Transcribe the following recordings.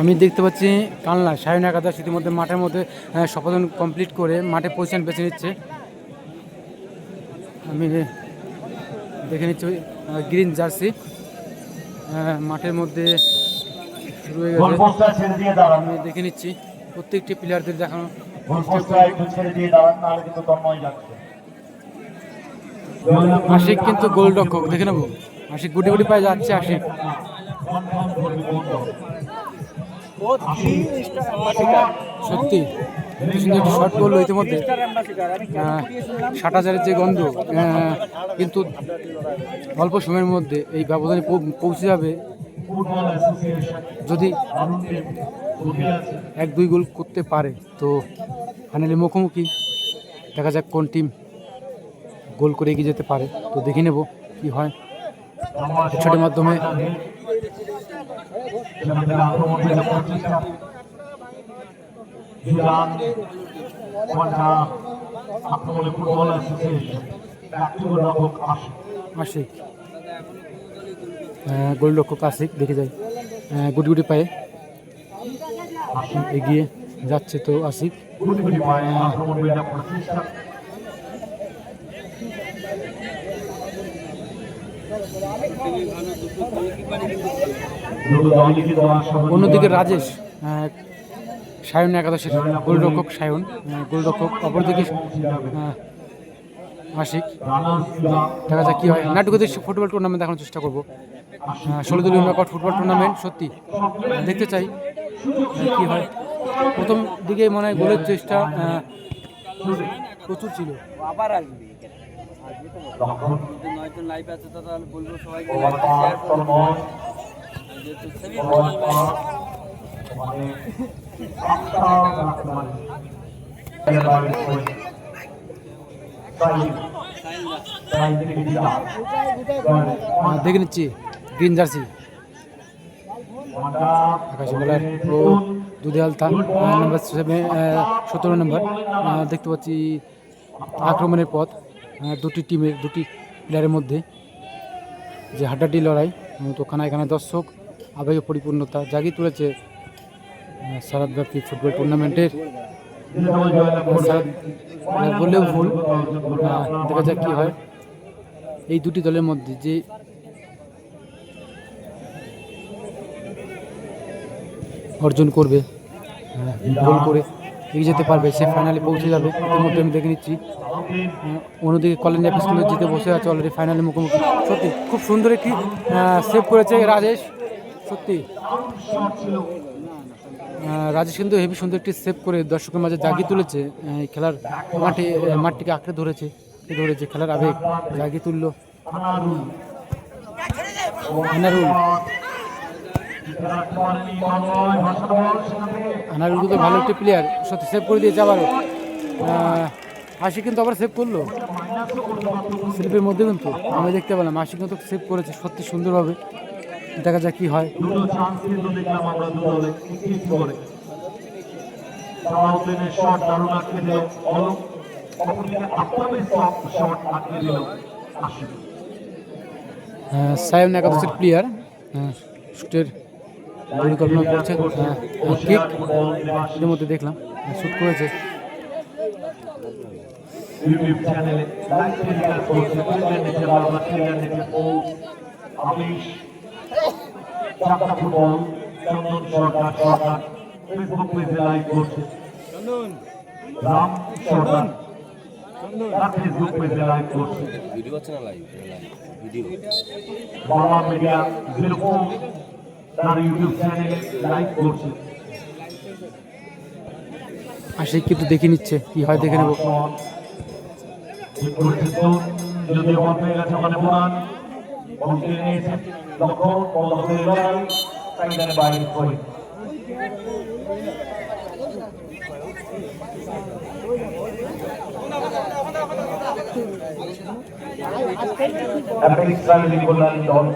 আমি দেখতে পাচ্ছি কালনা সায়ন একাদশ ইতিমধ্যে মাঠের মধ্যে শপথন কমপ্লিট করে মাঠে পজিশন বেছে নিচ্ছে। আমি দেখে নিচ্ছি গ্রিন জার্সি মাঠের মধ্যে শুরু হয়ে গেছে। আমি দেখে নিচ্ছি প্রত্যেকটি প্লেয়ারদের দেখানো। কিন্তু আশিক কিন্তু গোলরক্ষক দেখে নেব। আশিক গুটি গুটি পায়ে যাচ্ছে আশিক। সত্যি। সুন্দর একটি শর্ট করল ইতিমধ্যে। ষাট হাজারের যে গন্ধ কিন্তু অল্প সময়ের মধ্যে এই ব্যবধানে পৌঁছে যাবে। যদি এক দুই গোল করতে পারে তো ফাইনালি মুখোমুখি। দেখা যাক কোন টিম গোল করে এগিয়ে যেতে পারে। তো দেখে নেব কি হয়। হেডশটের মাধ্যমে অ্যাসোসিয়েশন রক্ষক আসে আশিক গোলরক্ষক আশিক দেখে আহ, গুটি গুটি পায়ে এগিয়ে যাচ্ছে তো আশিক গুটি গুটি পায়ে আক্রমণ করে প্রচেষ্টা দুটো দলই কিন্তু আশাবাদী অন্যদিকে রাজেশ সায়ন একাদশের গোলরক্ষক সায়ন গোলরক্ষক অপরদিকে আশিক। দেখা যাক কী হয়। নাটকদের ফুটবল টুর্নামেন্ট দেখানোর চেষ্টা করব। ষোলো দলীয় নকআউট ফুটবল টুর্নামেন্ট সত্যি দেখতে চাই কী হয়। প্রথম দিকে মনে হয় গোলের চেষ্টা প্রচুর ছিল। আবার আসবে লাইভ আছে তো তাহলে বলব সবাইকে লাইভটা শেয়ার যেহেতু মানে পারে দেখে নিচ্ছি গ্রিন জার্সি। আকাশ বলার ও দুধে আলতা নাম্বার সতেরো নম্বর আহ, দেখতে পাচ্ছি আক্রমণের পথ। দুটি টিমের দুটি প্লেয়ারের মধ্যে যে হাড্ডাটি লড়াই উম, তো খানা এখানে দর্শক আবেগে পরিপূর্ণতা জাগিয়ে তুলেছে আহ, সারাব্যাপী ফুটবল টুর্নামেন্টের বললেও ভুল দেখা যাক কী হয়। এই দুটি দলের মধ্যে যে অর্জন করবে হ্যাঁ, গোল করে এগিয়ে যেতে পারবে, সে ফাইনালে পৌঁছে যাবে। ইতিমধ্যে আমি দেখে নিচ্ছি। অন্যদিকে কলেজ স্কুলে জিতে বসে আছে অলরেডি ফাইনালে মুখোমুখি। সত্যি, খুব সুন্দর একটি সেভ করেছে রাজেশ। সত্যি। রাজেশ কিন্তু হেভি সুন্দর একটি সেভ করে দর্শকের মাঝে জাগিয়ে তুলেছে। খেলার মাঠে মাঠটিকে আঁকড়ে ধরেছে ধরেছে খেলার আবেগ, জাগিয়ে তুললো। আনারুল। আনারুল কিন্তু ভালো একটি প্লেয়ার সত্যি সেভ করে দিয়েছে আবারও। আহ, আশি কিন্তু আবার সেভ করল। স্লিপের মধ্যে কিন্তু আমি দেখতে পেলাম আশি কিন্তু সেভ করেছে সত্যি সুন্দরভাবে। দেখা যাক কি হয়। সায়ন একাদশের প্লেয়ার শুটের পরিকল্পনা করছে কিক এর মধ্যে দেখলাম শ্যুট করেছে। ইউটিউব চ্যানেলে লাইভ টেলিকাস্ট করছে টিলের নিচে বারবার টিলের নিচে পোস্ট আমিষ চাকা ফুটবল চন্দন সরকার সরকার ফেসবুক পেজে লাইভ করছে। রাম সরকার তার ফেসবুক পেজে লাইভ করছে। ভিডিও আছে না live video. Bangla media four তার ইউটিউব চ্যানেলে লাইভ করছে। আশিক কিন্তু দেখে নিচ্ছে কি হয় দেখে নেব। যদি বল পেয়ে গেছে ওখানে বুড়ান বল নিয়েছে লক্ষণ বল ধরে লড়াই সাইডারে বাইরে করে অ্যাপেক্স রাজনীতি কল্যাণ দল।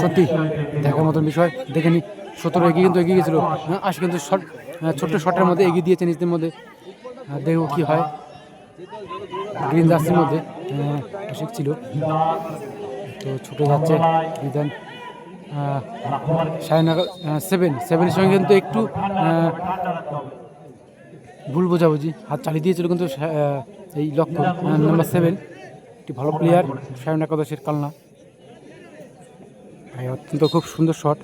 সত্যি দেখার মতন বিষয় দেখে নি। সতেরো এগিয়ে কিন্তু এগিয়ে গেছিল। হ্যাঁ, আশি কিন্তু শট ছোট্ট শটের মধ্যে এগিয়ে দিয়েছে নিজেদের মধ্যে। দেখব কি হয়। গ্রিন জার্সির মধ্যে আশিক ছিল। তো ছুটে যাচ্ছে বিধান নাগাদ সেভেন সেভেনের সঙ্গে কিন্তু একটু ভুল বোঝাবুঝি। হাত চালিয়ে দিয়েছিল কিন্তু এই লক্ষ্য নাম্বার সেভেন একটি ভালো প্লেয়ার সায়ন একাদশের কালনা। অত্যন্ত খুব সুন্দর শট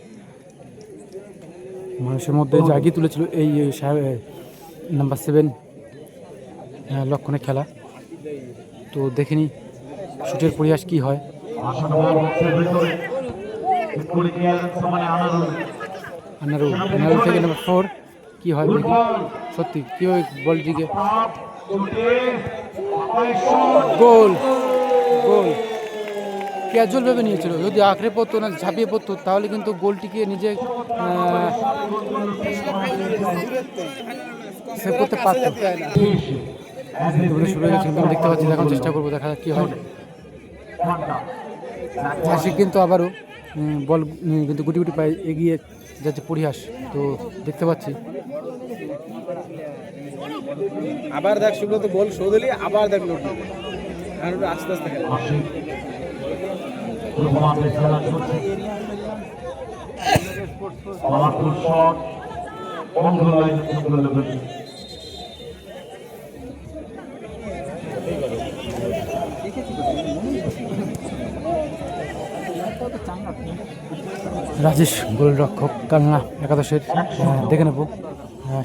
মানুষের মধ্যে জাগিয়ে তুলেছিল এই নাম্বার সেভেন লক্ষণের খেলা। তো দেখিনি শুটের পরিহাস কি হয়। আনারু থেকে নাম্বার ফোর কি হয় সত্যি, কি হয় বলটিকে গোল! গোল। ক্যাজুয়াল ভেবে নিয়েছিল। যদি আঁকড়ে পড়তো না, ঝাঁপিয়ে পড়তো, তাহলে কিন্তু গোলটিকে নিজে সেভ করতে পারতো। শুরু হয়ে গেছে দেখতে পাচ্ছি দেখার চেষ্টা করব, দেখা যাক কী হয়। আশিক কিন্তু আবারও বল কিন্তু গুটি গুটি পায়ে এগিয়ে যাচ্ছে পরিহাস। তো দেখতে পাচ্ছি। আবার দেখ সুব্রত বল শো দিলি আবার দেখ, লোড। আর আস্তে আস্তে খেলে। রাজেশ গোলরক্ষক কালনা একাদশের দেখে নেব।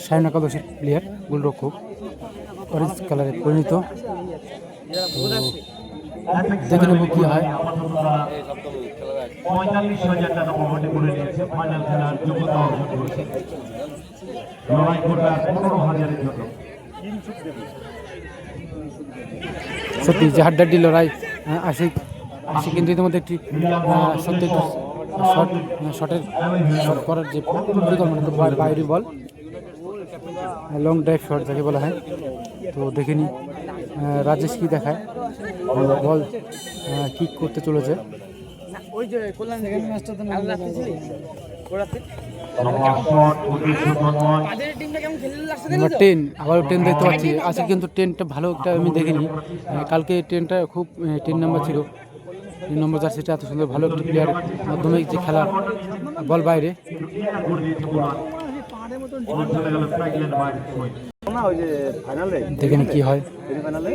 সায়ন একাদশের প্লেয়ার গোলরক্ষক। অরেঞ্জ কালারে পরিণত। দেখে নেব কী হয়। পঁয়তাল্লিশ হাজার টাকা মোটামুটি করে নিয়েছে ফাইনাল খেলার যোগ্যতা অর্জন করেছে। লড়াই করবে পনেরো হাজারের জন্য। সত্যি যে হাড্ডাড্ডি লড়াই আশিক আশিক কিন্তু ইতিমধ্যে একটি সত্যি একটু শট শটের শট করার যে পরিকল্পনা বাইরে বল। লং ড্রাইভ শট যাকে বলা হয়। তো দেখে নি। আহ, রাজেশ কি দেখায়? বল কিক করতে চলেছে? নাম্বার টেন আবারও টেন দেখতে পাচ্ছি। আজকে কিন্তু টেনটা ভালো একটা আমি দেখিনি। কালকে টেনটা খুব টেন নাম্বার ছিল। তিন নম্বর জার্সিটা এত সুন্দর ভালো একটি প্লেয়ার মাধ্যমে যে খেলা বল বাইরে। না ওই যে ফাইনালে দেখে কি হয়? সেমিফাইনালে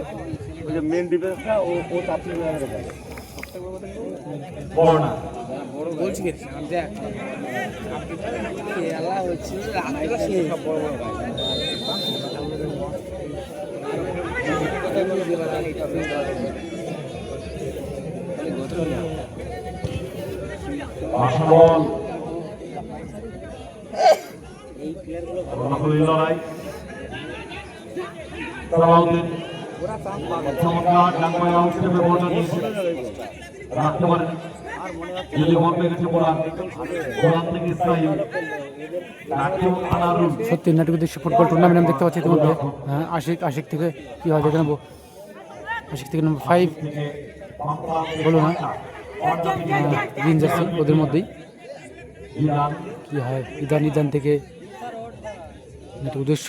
ওই যে মেন ডিফেন্সটা ও ও চাপনি মেরে গেছে। বলছি কি দেখ খেলা হচ্ছে সব বড় বড় ভাই আসবল লড়াই। সত্যি নাটক দেশ ফুটবল টুর্নামেন্ট আমি দেখতে পাচ্ছি ইতিমধ্যে। হ্যাঁ, আশিক আশিক থেকে কি হয় দেখে নেব। আশিক থেকে নম্বর ফাইভ বলো না। গ্রিন জার্সি ওদের মধ্যেই। কি হয়? ইদান ইদান থেকে উদ্দেশ্য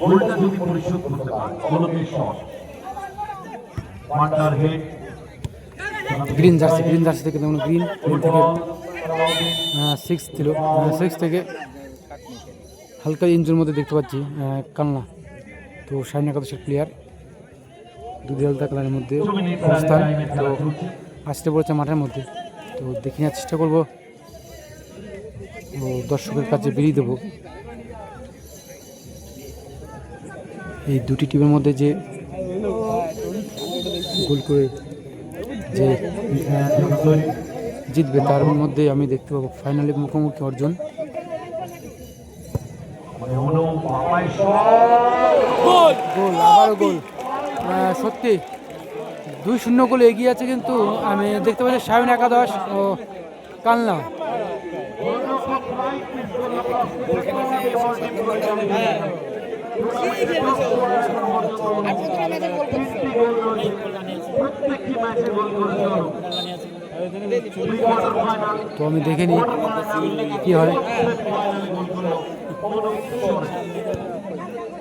গোলটা যদি পরিশোধ করতে পারে অবলম্বী shot wonder head green jersey green jersey থেকে যেমন গ্রিন থেকে সিক্স ছিল সিক্স থেকে হালকা ইঞ্জুর মধ্যে দেখতে পাচ্ছি কালনা তো সাইন একাদশের প্লেয়ার আলাদা কালারের মধ্যে অবস্থান। তো আসতে পড়েছে মাঠের মধ্যে। তো দেখে নেওয়ার চেষ্টা করব। তো দর্শকের কাছে বেরিয়ে দেবো। এই দুটি টিমের মধ্যে যে গোল করে যে জিতবে তার মধ্যে আমি দেখতে পাবো ফাইনালে মুখোমুখি অর্জন। মানে গোল আবারও গোল। সত্যি দুই শূন্য গোলে এগিয়ে আছে কিন্তু আমি দেখতে পাচ্ছি সায়ন একাদশ ও কালনা। প্রত্যেকটি তো আমি দেখে নিই কি হয়।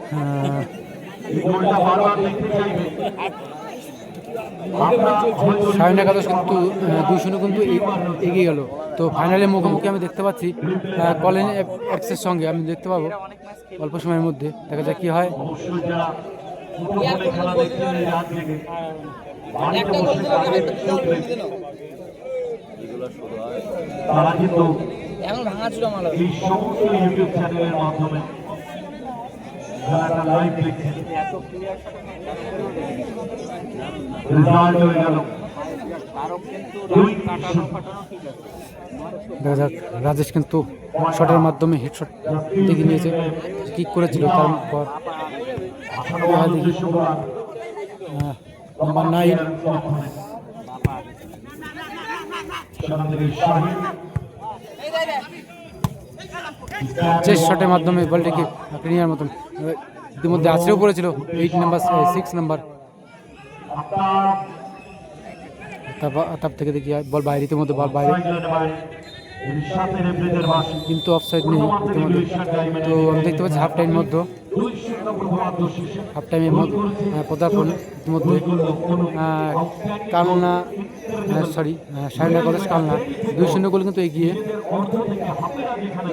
হ্যাঁ, সাড়ে একাদশ কিন্তু দুই শূন্য কিন্তু এগিয়ে গেল। তো ফাইনালে মুখোমুখি আমি দেখতে পাচ্ছি কলেন এক্সের সঙ্গে আমি দেখতে পাবো, অল্প সময়ের মধ্যে। দেখা যাক কি হয়। এই সমস্ত ইউটিউব চ্যানেলের মাধ্যমে খেলাটা লাইভ দেখছেন রেজাল্ট হয়ে গেল দেখা যাক রাজেশ কিন্তু শটের মাধ্যমে হেডশট দেখে নিয়েছে। কিক করেছিল তারপর নাম্বার নাইন চেস শটের মাধ্যমে বলটিকে নেওয়ার মতন ইতিমধ্যে আছড়েও পড়েছিল এইট নাম্বার সিক্স নাম্বার তাপ থেকে দেখি বল বাইরে, ইতিমধ্যে বল বাইরে। কিন্তু অফ সাইড কিন্তু অফসাইড নেই তো আমি দেখতে পাচ্ছি হাফ টাইম মধ্যে। হাফ মধ্যে পদার্পণ ইতিমধ্যে আহ, কালনা সরি সাড়ে একাদশ কালনা দুই শূন্য গোল কিন্তু এগিয়ে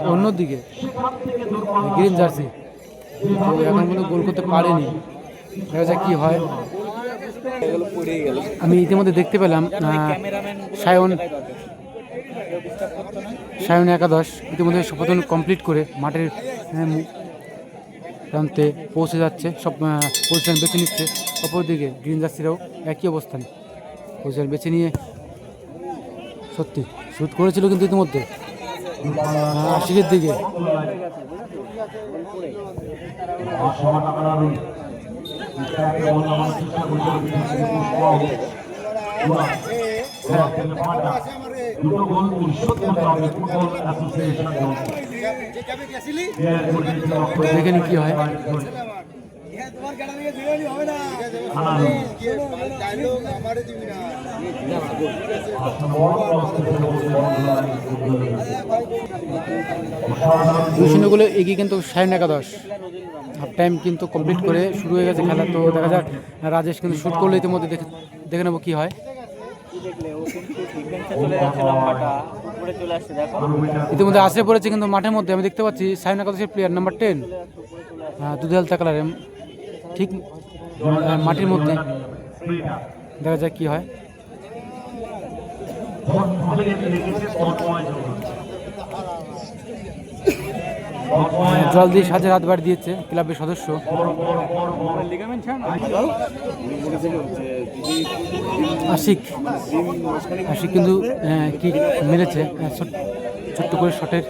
অন্যদিকে গ্রিন জার্সি। তো এখন কিন্তু গোল করতে পারেনি। দেখা যাক কি হয়। আমি ইতিমধ্যে দেখতে পেলাম সায়ন সায়ন একাদশ ইতিমধ্যে শপথন কমপ্লিট করে মাঠের প্রান্তে পৌঁছে যাচ্ছে, সব পজিশন বেছে নিচ্ছে। অপরদিকে গ্রিন জার্সিরাও একই অবস্থান। পজিশন বেছে নিয়ে সত্যি শ্যুট করেছিল কিন্তু ইতিমধ্যে। আশিকের দিকে। চেষ্টা করছিল দুটো গোল পরিশোধ করতে হবে ফুটবল অ্যাসোসিয়েশন তো দেখে নি কি হয়? দুই এগিয়ে কিন্তু সাইন একাদশ। হাফ টাইম কিন্তু কমপ্লিট করে শুরু হয়ে গেছে খেলা। তো দেখা যাক রাজেশ কিন্তু শ্যুট করলে ইতিমধ্যে দেখে দেখে নেব কি হয়। ইতিমধ্যে আসে পড়েছে কিন্তু মাঠের মধ্যে আমি দেখতে পাচ্ছি সাইন একাদশের প্লেয়ার নাম্বার টেন দুধেল কালারের ঠিক আহ, মাটির মধ্যে। দেখা যাক কি হয়। জল দিয়ে সাজে হাত বাড়ি দিয়েছে ক্লাবের সদস্য। আশিক আশিক কিন্তু কি মেরেছে ছোট্ট করে শটের।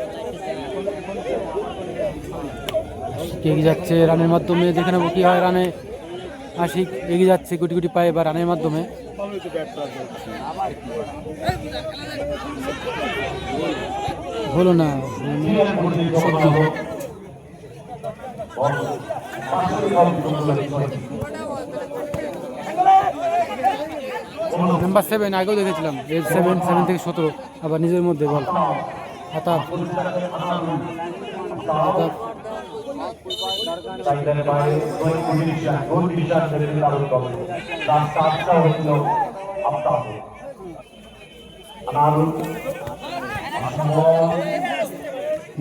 এগিয়ে যাচ্ছে রানের মাধ্যমে, যেখানে কি হয় রানে আশিক এগিয়ে যাচ্ছে গুটি গুটি পায়ে বা রানের মাধ্যমে। হলো না। নাম্বার সেভেন আগেও দেখেছিলাম। এজ সেভেন সেভেন থেকে সতেরো। আবার নিজের মধ্যে বল। আতাব। আতাব।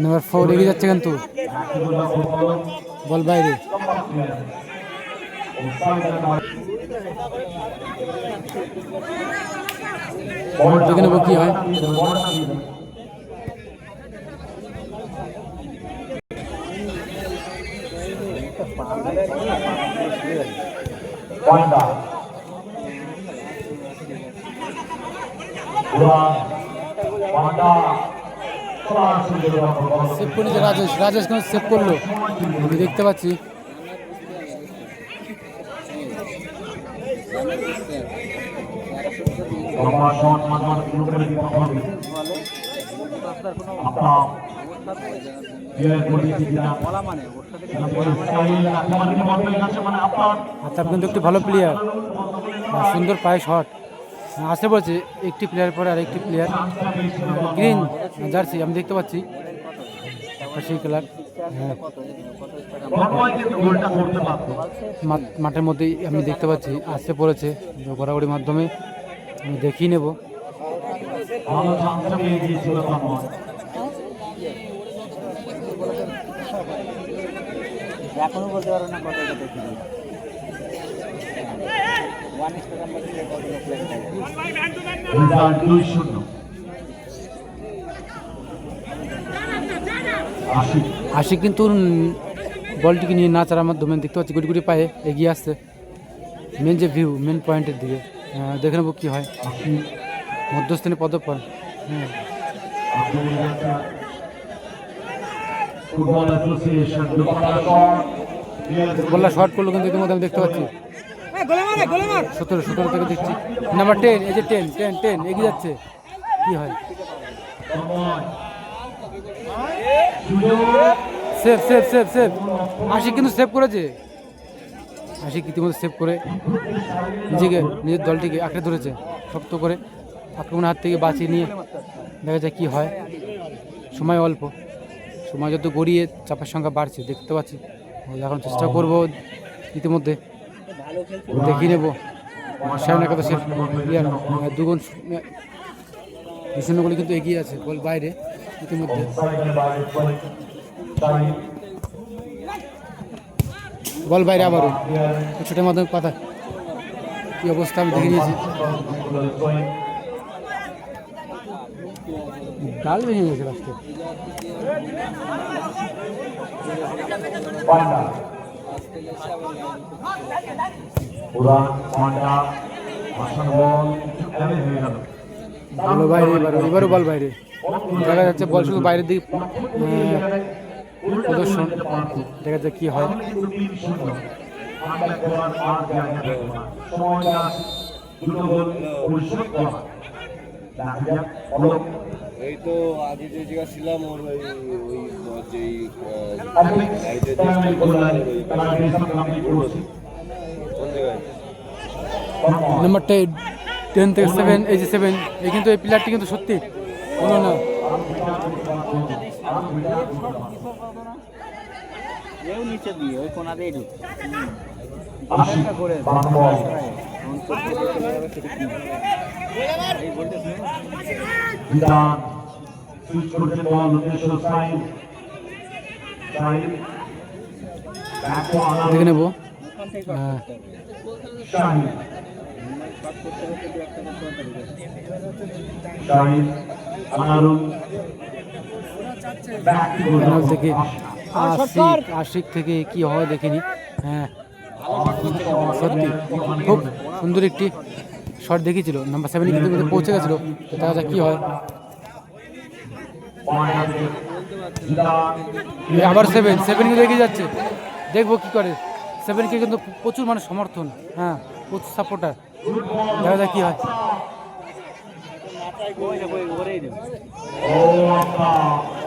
নাম্বার ফোর এগিয়ে যাচ্ছে কিন্তু। বল বাইরে। দেখে নেব কি হয়। পয়েন্টা পয়েন্টা সেভ করেছে রাজেশ রাজেশ কিন্তু সেভ করল দেখতে পাচ্ছি। আচ্ছা কিন্তু একটি ভালো প্লেয়ার সুন্দর পায়ে শট আসতে বলছে। একটি প্লেয়ার পরে আর একটি প্লেয়ার গ্রিন জার্সি আমি দেখতে পাচ্ছি। সেই কালার হ্যাঁ। মাঠের মধ্যেই আমি দেখতে পাচ্ছি, আসতে পড়েছে ঘোরাঘুরির মাধ্যমে। আমি দেখিয়ে নেব। এখনও বলতে পারো না দুই শূন্য আশিক কিন্তু বলটিকে নিয়ে নাচার মাধ্যমে দেখতে পাচ্ছি গুটি গুটি পায়ে এগিয়ে আসছে। মেন যে ভিউ মেন পয়েন্টের দিকে। দেখে নেব কী হয়। মধ্যস্থানে পদক্ষণ হ্যাঁ শর্ট করল কিন্তু ইতিমধ্যে আমি দেখতে পাচ্ছি। সতেরো সতেরো থেকে দেখছি নাম্বার টেন এই যে টেন টেন টেন এগিয়ে যাচ্ছে। কি হয়? Save save save save Ashik কিন্তু সেভ করেছে। আশিক ইতিমধ্যে সেভ করে নিজেকে, নিজের দলটিকে আঁকড়ে ধরেছে, শক্ত করে। আক্রমণের হাত থেকে বাঁচিয়ে নিয়ে দেখা যায় কি হয়। সময় অল্প। সময় যত গড়িয়ে চাপের সংখ্যা বাড়ছে, দেখতে পাচ্ছি। এখন চেষ্টা করব ইতিমধ্যে। দেখিয়ে নেব। সায়ন একাদশের প্লেয়ার দুগুণ শূন্য কিন্তু এগিয়ে আছে বল বাইরে ইতিমধ্যে। বল বাইরে আবারও। ছোটের মাধ্যমে পাতা কি অবস্থা আমি দেখে নিয়েছি। ভেঙে গেছে পান্ডা উড়ান পান্ডা আসান বল এমন হয়ে গেল। বল বাইরে এবারও এবারও বল বাইরে। দেখা যাচ্ছে বল শুধু বাইরের দিকে প্রদর্শন। দেখা যাক কি হয়। দুটো গোল পরিশোধ করা দেখা যাক অলক এই তো আগে যে জায়গা ছিলাম ওর ওই ওই যেই অ্যাথলেটিক্স প্রাইমারি গোলার তারা রেজাল্ট কমপ্লিট করছে কোন জায়গায় নাম্বার টেন টেন থেকে সেভেন এই যে সেভেন এই কিন্তু এই প্লেয়ারটি কিন্তু সত্যি। কোনো না। এও নিচে দিয়ে ওই কোনা দিয়ে ঢুক আশি সুইচ করছে বল উদ্দেশ্য সাইন সাইন ব্যাক টু আনার দেখে নেব হ্যাঁ Shahin Shahin Anarul back to final থেকে আশিক আশিক থেকে কি হয় দেখিনি। হ্যাঁ। সত্যি। খুব সুন্দর একটি শট দেখিয়েছিল। নাম্বার সেভেনে কিন্তু পৌঁছে গেছিল। তো দেখা যাক কী হয়? আবার সেভেন সেভেন কিন্তু এগিয়ে যাচ্ছে দেখব কি করে সেভেনকে কিন্তু প্রচুর মানে সমর্থন হ্যাঁ প্রচুর সাপোর্টার দেখা যাক কি হয়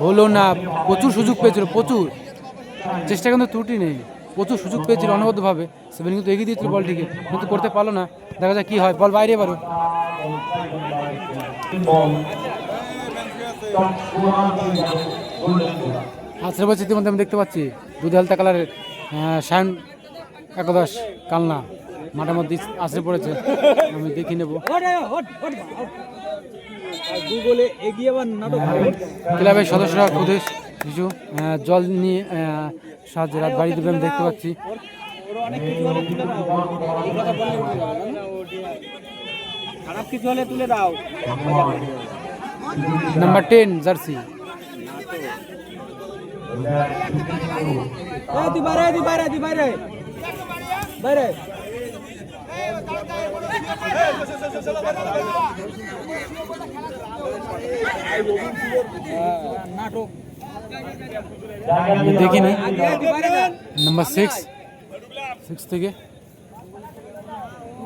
হলো না প্রচুর সুযোগ পেয়েছিল প্রচুর চেষ্টা কিন্তু ত্রুটি নেই প্রচুর সুযোগ পেয়েছিল অনবদ্যভাবে সেভেন কিন্তু এগিয়ে দিয়েছিল বলটিকে কিন্তু করতে পারল না দেখা যাক কি হয় বল বাইরে এবারও আশ্রে বলছি ইতিমধ্যে আমি দেখতে পাচ্ছি দুধ হালতা কালারের সায়ন একাদশ কালনা। মাঠের মধ্যে আশ্রে পড়েছে। আমি দেখে নেব। ক্লাবের সদস্যরা খুদে কিছু জল নিয়ে সাহায্যে রাত বাড়ি দেবে আমি দেখতে পাচ্ছি। খারাপ কিছু হলে তুলে দাও। নাম্বার টেন জার্সি তুই বাইরে তুই বাইরে তুই বাইরে বাইরে নাটক আমি দেখিনি তুই বাইরে যা। নাম্বার সিক্স সিক্স থেকে মাতা উড়ান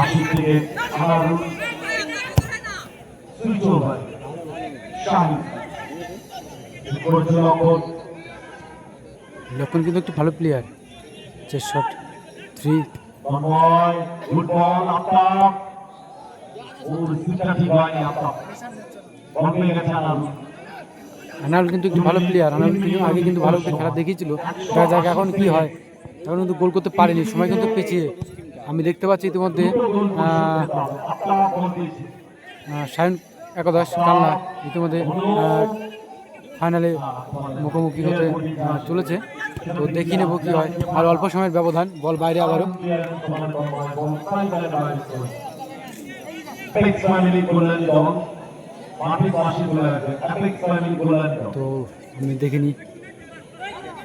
আশি লক্ষণ কিন্তু একটু ভালো প্লেয়ার চেস শট থ্রি আনাল কিন্তু একটু ভালো প্লেয়ার আনাল কিন্তু আগে কিন্তু ভালো খেলা দেখিয়েছিল। দেখা যাক এখন কি হয়। এখন কিন্তু গোল করতে পারেনি, সময় কিন্তু পিছিয়ে আমি দেখতে পাচ্ছি ইতিমধ্যে সায়ন একাদশ কান্না ইতিমধ্যে ফাইনালে মুখোমুখি হতে চলেছে। তো দেখি নেব কি হয়। আর অল্প সময়ের ব্যবধান, বল বাইরে আবারও। তো আমি কল্যাণ দল মাঠে পাশে চলে আসবে অ্যাপেক্স ফ্যামিলি কল্যাণ দল তো আমি দেখিনি আশি দর্শকের মার এটা বামপ্রান্তে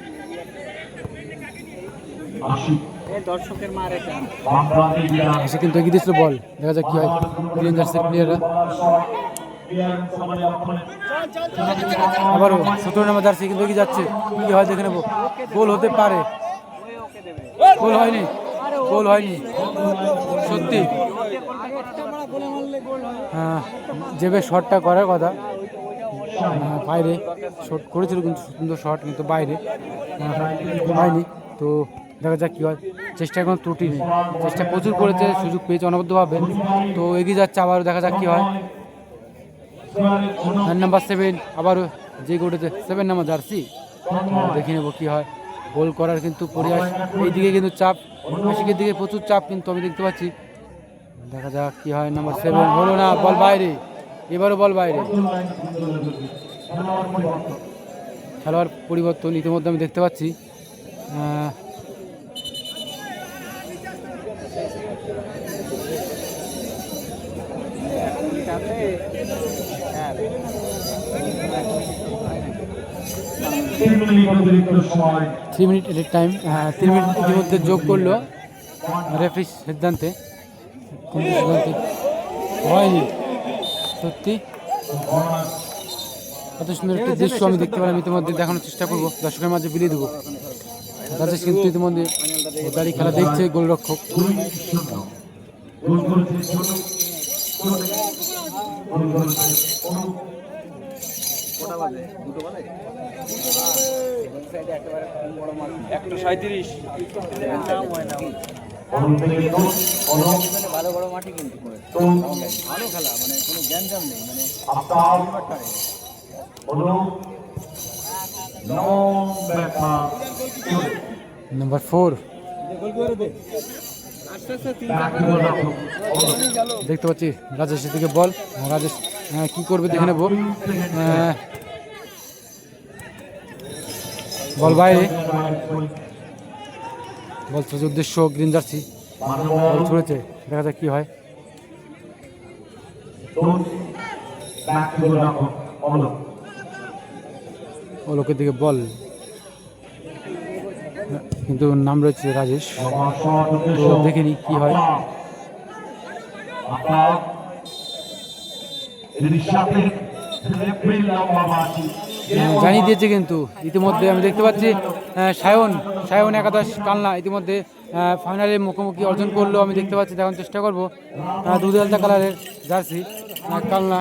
বিরাজ এসে কিন্তু এগিয়ে দিয়েছিল বল। দেখা যাক কি হয় গ্রিন জার্সির প্লেয়াররা আবারও সতেরো নম্বর জার্সি কিন্তু এগিয়ে যাচ্ছে। কি হয় দেখে নেব। গোল হতে পারে। গোল হয়নি। গোল হয়নি। সত্যি। হ্যাঁ, যেভাবে শটটা করার কথা। বাইরে শট করেছিল কিন্তু সুন্দর শট কিন্তু বাইরে। হয়নি। তো দেখা যাক কী হয়। চেষ্টার কোনো ত্রুটি। নেই চেষ্টা প্রচুর করেছে, সুযোগ পেয়েছে, অনবদ্যভাবে। তো এগিয়ে যাচ্ছে আবারও দেখা যাক কী হয়। নাম্বার সেভেন আবারও যে উঠেছে সেভেন নাম্বার জার্সি দেখে নেব কী হয়। গোল করার কিন্তু প্রয়াস এইদিকে কিন্তু চাপ, আশিকের দিকে প্রচুর চাপ কিন্তু আমি দেখতে পাচ্ছি। দেখা যাক কী হয় নাম্বার সেভেন হলো না, বল বাইরে। এবারও বল বাইরে। খেলোয়াড় পরিবর্তন ইতিমধ্যে আমি দেখতে পাচ্ছি আহ, তিন মিনিট অতিরিক্ত সময় three minute at time three minute ইতিমধ্যে যোগ করল রেফারি সিদ্ধান্তে। সিদ্ধান্তে হয়নি। সত্যি? এত সুন্দর একটা দৃশ্য আমি দেখতে পেলাম ইতিমধ্যে দেখানোর চেষ্টা করব। দর্শকের মাঝে বিলিয়ে দেবো। রাজেশ কিন্তু ইতিমধ্যে দাঁড়িয়ে খেলা দেখছে গোলরক্ষক। গোল সাঁত্রিশ ভালো বড় মাঠে কিন্তু ভালো খেলা মানে কোনো নেই মানে নাম্বার ফোর দেখতে পাচ্ছি রাজেশের দিকে বল। রাজেশ আহ, কি করবে দেখে নেব। আহ, বল বাইরে বল ছুঁচে উদ্দেশ্য গ্রিন জার্সি ছুঁড়েছে দেখা যাক কি হয়। ও লোকের দিকে বল। কিন্তু নাম রয়েছে রাজেশ। তো দেখিনি কি হয়। আহ, জানিয়ে দিয়েছে কিন্তু। ইতিমধ্যে আমি দেখতে পাচ্ছি সায়ন সায়ন একাদশ কালনা ইতিমধ্যে ফাইনালে মুখোমুখি অর্জন করল। আমি দেখতে পাচ্ছি দেখার চেষ্টা করব। দুধ আলতা কালারের জার্সি কালনা।